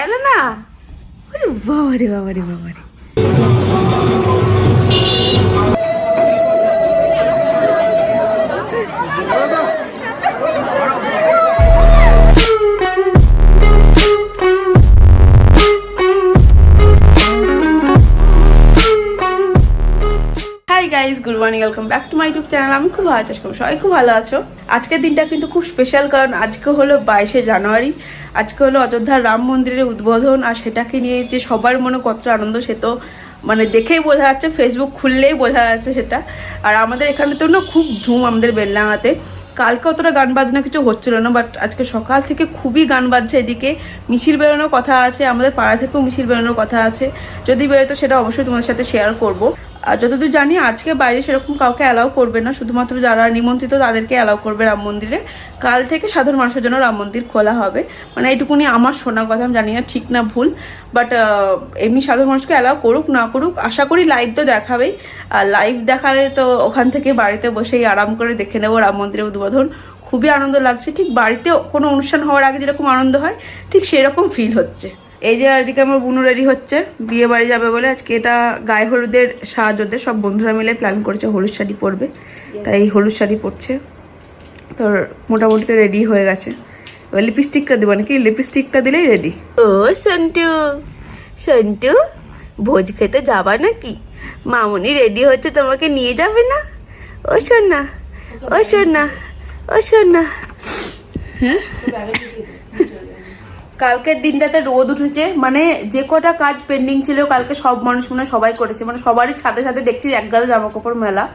এলো না বাবারে বাবারে বাবারে guys good morning welcome back to my YouTube channel আমি খুব ভালো আছি সবাই খুব ভালো আছো। আজকের দিনটা কিন্তু খুব স্পেশাল কারণ আজকে হলো বাইশে জানুয়ারি। আজকে হলো অযোধ্যার রাম মন্দিরের উদ্বোধন, আর সেটাকে নিয়ে যে সবার মনে কতটা আনন্দ, সে তো মানে দেখেই বোঝা যাচ্ছে ফেসবুক খুললেই বোঝা যাচ্ছে সেটা। আর আমাদের এখানে তো না খুব ধুম আমাদের বেলডাঙাতে কালকে অতটা গান বাজনা কিছু হচ্ছিল না বাট আজকে সকাল থেকে খুবই গান বাজছে এদিকে। মিছিল বেরোনোর কথা আছে, আমাদের পাড়া থেকেও মিছিল বেরোনোর কথা আছে। যদি বেরোতো সেটা অবশ্যই তোমাদের সাথে শেয়ার করব। যতদূর জানি, আজকে বাইরে সেরকম কাউকে অ্যালাউ করবে না। শুধুমাত্র যারা নিমন্ত্রিত, তাদেরকে অ্যালাউ করবে রাম মন্দিরে। কাল থেকে সাধারণ মানুষের জন্য রাম মন্দির খোলা হবে। মানে এইটুকুনি আমার শোনা কথা, আমি জানি না ঠিক না ভুল। বাট এমনি সাধারণ মানুষকে অ্যালাউ করুক, না করুক, আশা করি লাইভ তো দেখাবেই। আর লাইভ দেখালে তো ওখান থেকে বাড়িতে বসেই আরাম করে দেখে নেব রাম মন্দিরের উদ্বোধন। খুবই আনন্দ লাগছে। ঠিক বাড়িতে কোনো অনুষ্ঠান হওয়ার আগে যেরকম আনন্দ হয়, ঠিক সেরকম ফিল হচ্ছে। এই যে এদিকে আমার বুনু রেডি হচ্ছে বিয়ে বাড়ি যাবে বলে আজকে এটা গায়ে হলুদের সাহায্যতে সব বন্ধুরা মিলে প্ল্যান করেছে হলুদ শাড়ি পরবে তাই এই হলুদ শাড়ি পরছে। তোর মোটামুটি তো রেডি হয়ে গেছে। এবার লিপস্টিকটা দেবো নাকি? লিপস্টিকটা দিলেই রেডি ও সন্টু সন্টু ভোজ খেতে যাবা নাকি? মামুনি রেডি হচ্ছে তোমাকে নিয়ে যাবে না? ও সোনা ও সোনা ও শোন না হ্যাঁ কালকের দিনটাতে রোদ উঠেছে মানে যে কটা কাজ পেন্ডিং ছিল কালকে সব মানুষ মনে সবাই করেছে মানে সবারই ছাদে ছাদে দেখছি এক গাদা জামা কাপড় মেলা।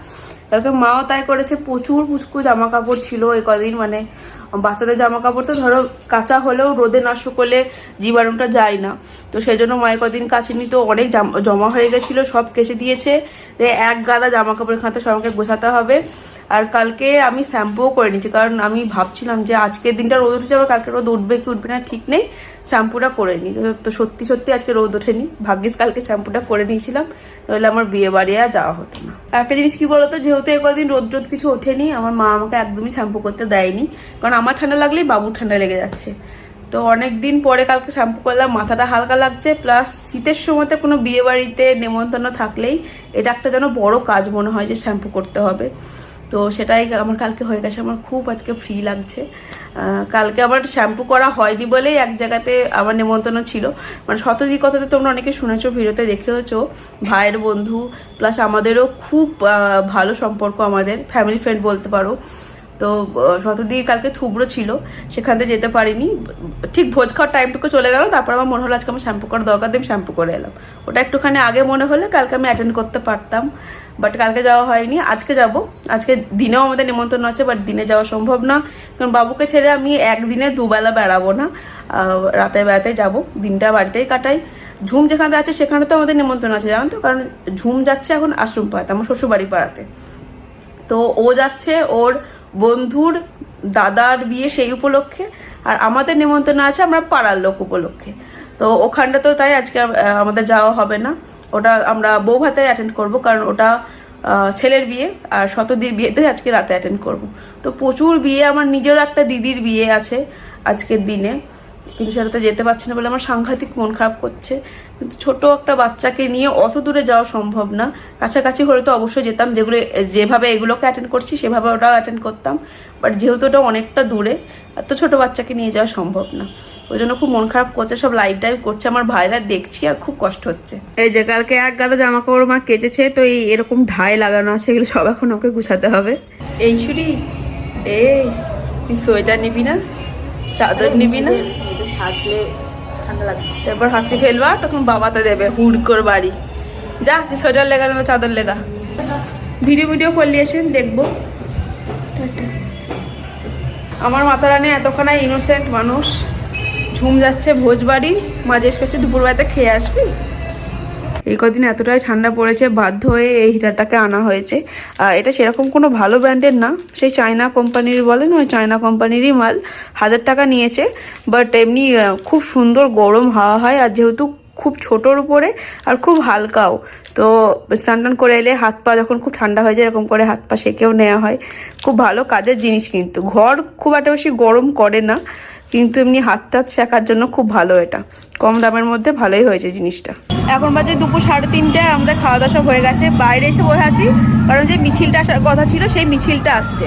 কালকে মাও তাই করেছে, প্রচুর পুষ্কু জামা কাপড় ছিল ওই কদিন মানে বাচ্চাদের জামা কাপড় তো ধরো কাঁচা হলেও রোদে না শুকোলে জীবাণুটা যায় না। তো সেই জন্য মায়ের কদিন কাছেনি তো অনেক জাম- জমা হয়ে গেছিল, সব কেচে দিয়েছে। এক গাদা জামা কাপড় খাতে সবাইকে গোছাতে হবে। আর কালকে আমি শ্যাম্পুও করে নিয়েছি, কারণ আমি ভাবছিলাম যে আজকের দিনটা রোদ উঠেছে, আবার কালকে রোদ উঠবে কি উঠবে না, ঠিক নেই। শ্যাম্পুটা করে নিই তো- সত্যি সত্যি আজকে রোদ ওঠেনি। ভাগ্যিস কালকে শ্যাম্পুটা করে নিয়েছিলাম, নইলে আমার বিয়ে বাড়ি আর যাওয়া হতো না। আর একটা জিনিস কি বলতো, যেহেতু এ কদিন রোদ রোদ কিছু ওঠেনি, আমার মা আমাকে একদমই শ্যাম্পু করতে দেয়নি, কারণ আমার ঠান্ডা লাগলেই বাবুর ঠান্ডা লেগে যাচ্ছে। তো অনেক দিন পরে কালকে শ্যাম্পু করলাম, মাথাটা হালকা লাগছে, প্লাস শীতের সময়তে কোনো বিয়ে বাড়িতে নেমন্তন্ন থাকলেই এটা একটা যেন বড় কাজ মনে হয় যে শ্যাম্পু করতে হবে। তো সেটাই আমার কালকে হয়ে গেছে, আমার খুব আজকে ফ্রি লাগছে। কালকে আমার শ্যাম্পু করা হয়নি বলেই এক জায়গাতে আমার নেমন্তন্ন ছিল। মানে শতজি কথাতে তোমরা অনেকে শুনেছো, ভিডিওতে দেখেওছো। ভাইয়ের বন্ধু প্লাস আমাদেরও খুব ভালো সম্পর্ক আমাদের ফ্যামিলি ফ্রেন্ড বলতে পারো। তো শতদি কালকে থুবড়ো ছিল, সেখান থেকে যেতে পারিনি। ঠিক ভোজ খাওয়ার টাইমটুকু চলে গেল, তারপর আমার মনে হলো আজকে আমার শ্যাম্পু করার দরকার দিয়ে শ্যাম্পু করে এলাম। ওটা একটুখানি আগে মনে হলে কালকে আমি অ্যাটেন্ড করতে পারতাম বাট কালকে যাওয়া হয়নি। আজকে যাব। আজকে দিনেও আমাদের নিমন্ত্রণ আছে বাট দিনে যাওয়া সম্ভব না। কারণ বাবুকে ছেড়ে আমি একদিনে দুবেলা বেড়াবো না। রাতে বেড়াতে যাব। দিনটা বাড়িতেই কাটাই। ঝুম যেখানে আছে, সেখানে তো আমাদের নিমন্ত্রণ আছে, জানো তো? কারণ ঝুম যাচ্ছে এখন আশ্রম পাড়াতে, আমার শ্বশুরবাড়ি পাড়াতে। তো ও যাচ্ছে, ওর বন্ধুর দাদার বিয়ে সেই উপলক্ষে, আর আমাদের নিমন্ত্রণ আছে আমরা পাড়ার লোক উপলক্ষে। তো ওখানটা তো তাই আজকে আমাদের যাওয়া হবে না। ওটা আমরা বউ ভাতে অ্যাটেন্ড করব, কারণ ওটা ছেলের বিয়ে, আর শতদির বিয়েতে আজকে রাতে অ্যাটেন্ড করব। তো প্রচুর বিয়ে, আমার নিজেরও একটা দিদির বিয়ে আছে আজকের দিনে। কিন্তু সেটাতে যেতে পারছি না বলে আমার সাংঘাতিক মন খারাপ করছে। কিন্তু ছোট একটা বাচ্চাকে নিয়ে অত দূরে যাওয়া সম্ভব না। কাছাকাছি হলে তো অবশ্যই যেতাম যেগুলো যেভাবে এগুলোকে অ্যাটেন্ড করছি সেভাবে ওটাও অ্যাটেন্ড করতাম। বাট যেহেতু ওটা অনেকটা দূরে এত ছোট বাচ্চাকে নিয়ে যাওয়া সম্ভব না। ওই জন্য খুব মন খারাপ করছে সব লাইভ টাইভ করছে আমার ভাইরা দেখছি আর খুব কষ্ট হচ্ছে। এই যে কালকে এক গাদা জামা কাপড় মা কেটেছে তো এই এরকম ঢাই লাগানো আছে এগুলো সব এখন ওকে গুছাতে হবে। এই ছুরি এই তুই সোয়েটার নিবি না? চাদর নিবি না? সাজলে এরপর হাসি ফেলবা, তখন বাবাতে দেবে হুড়কোর বাড়ি। যা সোয়েটার লেগা না চাদর লেগা। ভিডিও ভিডিও করলি এসেন দেখব। আমার মাথা রানী এতখানা ইনোসেন্ট মানুষ। ঝুম যাচ্ছে ভোজবাড়ি মা জিজ্ঞেস করছে, দুপুরবেলাতে খেয়ে আসবি? এই কদিন এতটাই ঠান্ডা পড়েছে, বাধ্য হয়ে এই হিটারটাকে আনা হয়েছে। আর এটা সেরকম কোনো ভালো ব্র্যান্ডের না। সেই চায়না কোম্পানির বলেন, ওই চায়না কোম্পানিরই মাল। হাজার টাকা নিয়েছে বাট এমনি খুব সুন্দর গরম হাওয়া হয়, আর যেহেতু খুব ছোটোর উপরে, আর খুব হালকাও। তো স্নান টান করে এলে হাত পা যখন খুব ঠান্ডা হয়ে যায়, এরকম করে হাত পা সেকেও নেওয়া হয়। খুব ভালো কাজের জিনিস কিন্তু। ঘর খুব একটা বেশি গরম করে না। কিন্তু এমনি হাত টাত শেখার জন্য খুব ভালো এটা। কম দামের মধ্যে ভালোই হয়েছে জিনিসটা। এখন বাজে দুপুর সাড়ে তিনটায় আমাদের খাওয়া দাওয়া সব হয়ে গেছে। বাইরে এসে বসে আছি, কারণ যে মিছিলটা আসার কথা ছিল, সেই মিছিলটা আসছে।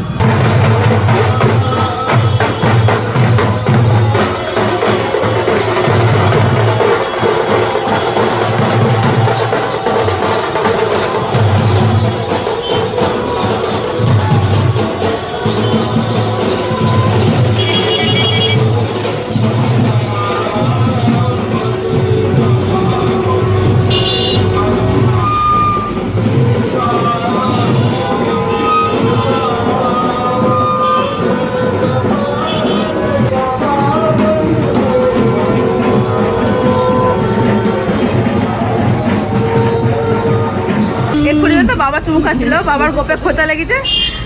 তো বাবা চুমু খাচ্ছিল বাবার গোপে খোঁচা লেগেছে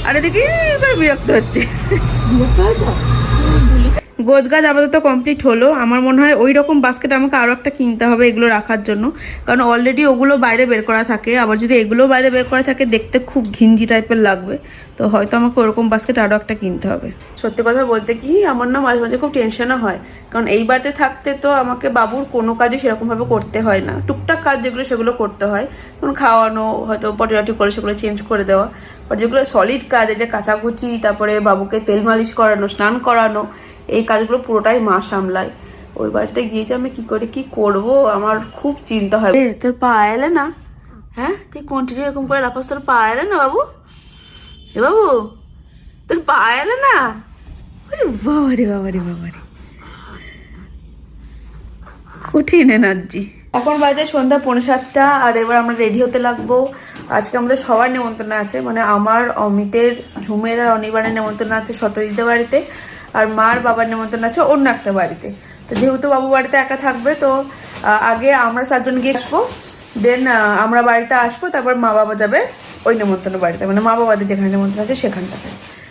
আর এদিকে বিরক্ত হচ্ছে। গোছ গাছ আপাতত কমপ্লিট হলো। আমার মনে হয় ওই রকম বাস্কেট আমাকে আরও একটা কিনতে হবে এগুলো রাখার জন্য। কারণ অলরেডি ওগুলো বাইরে বের করা থাকে। আবার যদি এগুলো বাইরে বের করা থাকে, দেখতে খুব ঘিঞ্জি টাইপের লাগবে। তো হয়তো আমাকে ওরকম বাস্কেট আরও একটা কিনতে হবে। সত্যি কথা বলতে কি, আমার না মাঝে মাঝে খুব টেনশনও হয়। কারণ এই বাড়িতে থাকতে তো আমাকে বাবুর কোনো কাজই সেরকমভাবে করতে হয় না। টুকটাক কাজ যেগুলো সেগুলো করতে হয়। যেমন খাওয়ানো, হয়তো পটিয়াটি করে সেগুলো চেঞ্জ করে দেওয়া। বাট যেগুলো সলিড কাজ, এই যে কাচাকুচি তারপরে বাবুকে তেল মালিশ করানো, স্নান করানো এই কাজগুলো পুরোটাই মা সামলায়। ওই বাড়িতে গিয়ে যে আমি কি করে কি করব? আমার খুব চিন্তা হয়। তোর পা এলে না? হ্যাঁ? তুই কন্টিনিউ এরকম করে রাখাস তোর পা এলে না বাবু? এ বাবু তোর পা এলে না? বাবারে বাবারে বাবারে। কঠিন এনার্জি এখন বাজে সন্ধ্যা পৌনে সাতটা আর এবার আমরা রেডি হতে লাগবো। আজকে আমাদের সবার নেমন্তন্ন আছে মানে আমার অমিতের ঝুমের আর অনিবারের নেমন্তন্ন আছে শতদিদের বাড়িতে। আর মার বাবার নেমন্তন্ন আছে অন্য একটা বাড়িতে। তো যেহেতু বাবু বাড়িতে একা থাকবে, তো আগে আমরা চারজন গিয়ে আসব। দেন আমরা বাড়িতে আসব, তারপর মা বাবা যাবে ওই নেমন্তন্ন বাড়িতে। মানে মা বাবাদের যেখানে নেমন্তন্ন আছে সেখানটাতে।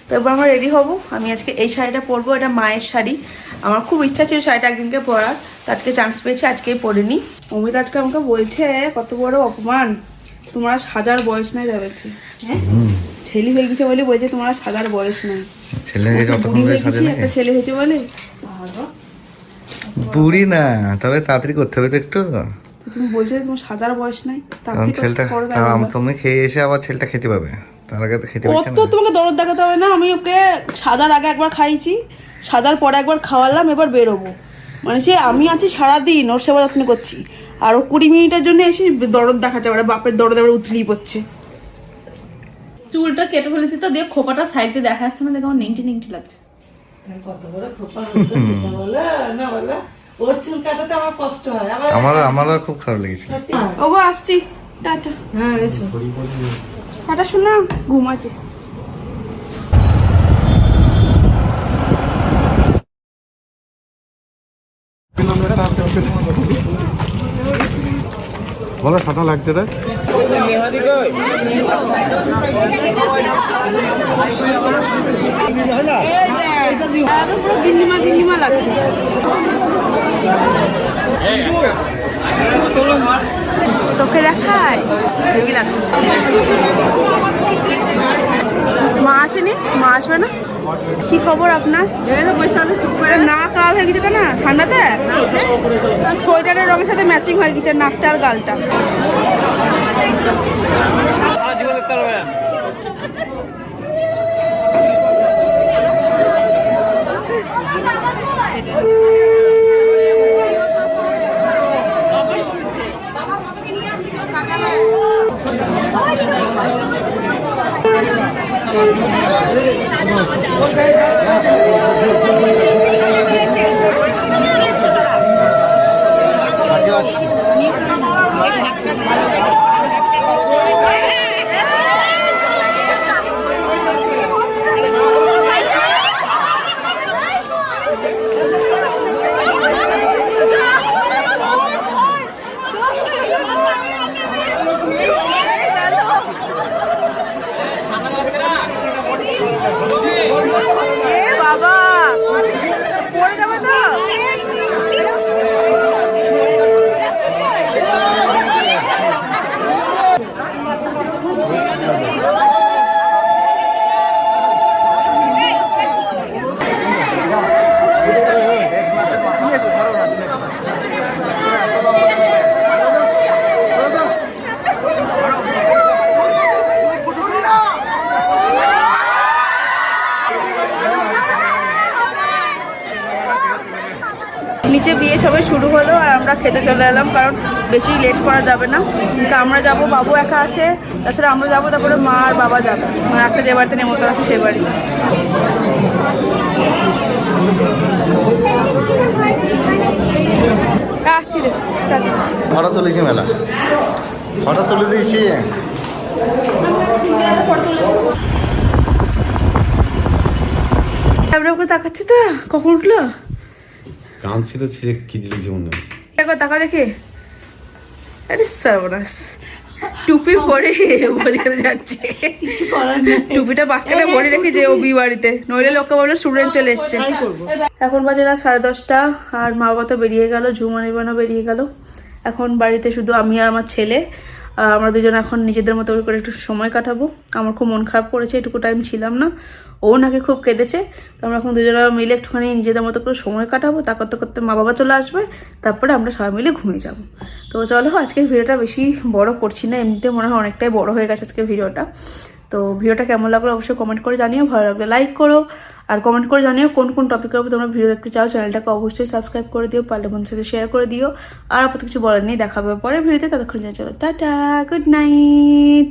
তো এবার আমরা রেডি হব। আমি আজকে এই শাড়িটা পরবো, এটা মায়ের শাড়ি। আমার খুব ইচ্ছা ছিল শাড়িটা একদিনকে পরার, তো আজকে চান্স পেয়েছি, আজকেই পরে পরিনি। অমিত আজকে আমাকে বলছে, কত বড় অপমান, তোমার হাজার বয়স নাই যাবেছে হ্যাঁ? ছেলে হয়ে গেছে বলে বলছে তোমার সাজার বয়স নাই। ছেলে হয়ে বুড়ি হয়ে গেছি একটা ছেলে হয়েছে বলে। বুড়ি না তবে তাড়াতাড়ি করতে হবে তো একটু। তুমি বলছো তোমার সাজার বয়স নাই থেকে ছেলেটা তাও তুমি খেয়ে এসে আবার ছেলেটা খেতে পাবে। তার আগে তো খেতে পারছে না। তোমাকে দরদ দেখাতে হবে না আমি ওকে সাজার আগে একবার খাইছি সাজার পরে একবার খাওয়ালাম এবার বেরোবো। মানে সে আমি আছি সারাদিন ওর সেবা যত্ন করছি। আর ও কুড়ি মিনিটের জন্য এসে দরদ দেখাচ্ছে এবার বাপের দরদ এবার উতলিয়ে পড়ছে। চুলটা কেটে ফেলেছি তো দিয়ে খোপাটা সাইডে দেখা যাচ্ছে না দেখে আমার নিংটি নিংটি লাগছে। ওর চুল কাটাতে আমার কষ্ট হয়। আমারও আমারও খুব খারাপ লেগেছিল ওগো আসছি। টাটা। হ্যাঁ এসো। টাটা শোনা ঘুমাচ্ছে। বলো সাদা লাগছে রে। তোকে দেখায় লাগছে? মা আসেনি? মা আসবে না? কি খবর আপনার? চুপ করে। নাক লাল হয়ে গেছে না ঠান্ডাতে? সোয়েটারের রঙের সাথে ম্যাচিং হয়ে গেছে নাকটা আর গালটা। বাবা শুরু হলো আর আমরা খেতে চলে এলাম কারণ বেশি লেট করা যাবে না। কিন্তু আমরা যাব বাবু একা আছে তাছাড়া আমরা যাব তারপরে মা আর বাবা যাবে। মানে একটা যে বাড়িতে নেমন্তন্ন আছে বাড়িতে। আসছি রে ফটো তুলেছি মেলা। ফটো তুলে দিয়েছি। তাকাচ্ছি তো কখন উঠল? কান ছিল ছিঁড়ে কি দিলেছে মনে দেখো তাকা দেখে। আরে সর্বনাশ। টুপি পরে খেতে যাচ্ছে। কিছু করার নেই। টুপিটা বাস্কেটে ভরে রেখে যে ও বি বাড়িতে। নইলে লোককে বলল স্টুডেন্ট চলে এসছে। এখন বাজে রাত সাড়ে দশটা আর মা বাবা তো বেরিয়ে গেল ঝুমানিবানও বেরিয়ে গেল। এখন বাড়িতে শুধু আমি আর আমার ছেলে। আমরা দুজন এখন নিজেদের মতো করে একটু সময় কাটাবো। আমার খুব মন খারাপ করেছে, এটুকু টাইম ছিলাম না। ও নাকি খুব কেঁদেছে। তো আমরা এখন দুজনে মিলে একটুখানি নিজেদের মতো করে সময় কাটাবো। তা করতে করতে মা বাবা চলে আসবে, তারপরে আমরা সবাই মিলে ঘুমিয়ে যাব। তো চলো, আজকের ভিডিওটা বেশি বড় করছি না, এমনিতে মনে হয় অনেকটাই বড় হয়ে গেছে আজকের ভিডিওটা। তো ভিডিওটা কেমন লাগল অবশ্যই কমেন্ট করে জানিও, ভালো লাগলে লাইক করো। আর কমেন্ট করে জানিও কোন কোন টপিকের উপর তোমরা ভিডিও দেখতে চাও। চ্যানেলটাকে অবশ্যই সাবস্ক্রাইব করে দিও, পারলে বন্ধুর সাথে শেয়ার করে দিও। আর আপাতত কিছু বলার নেই দেখাবে পরে ভিডিওতে ততক্ষণ চলো টাটা গুড নাইট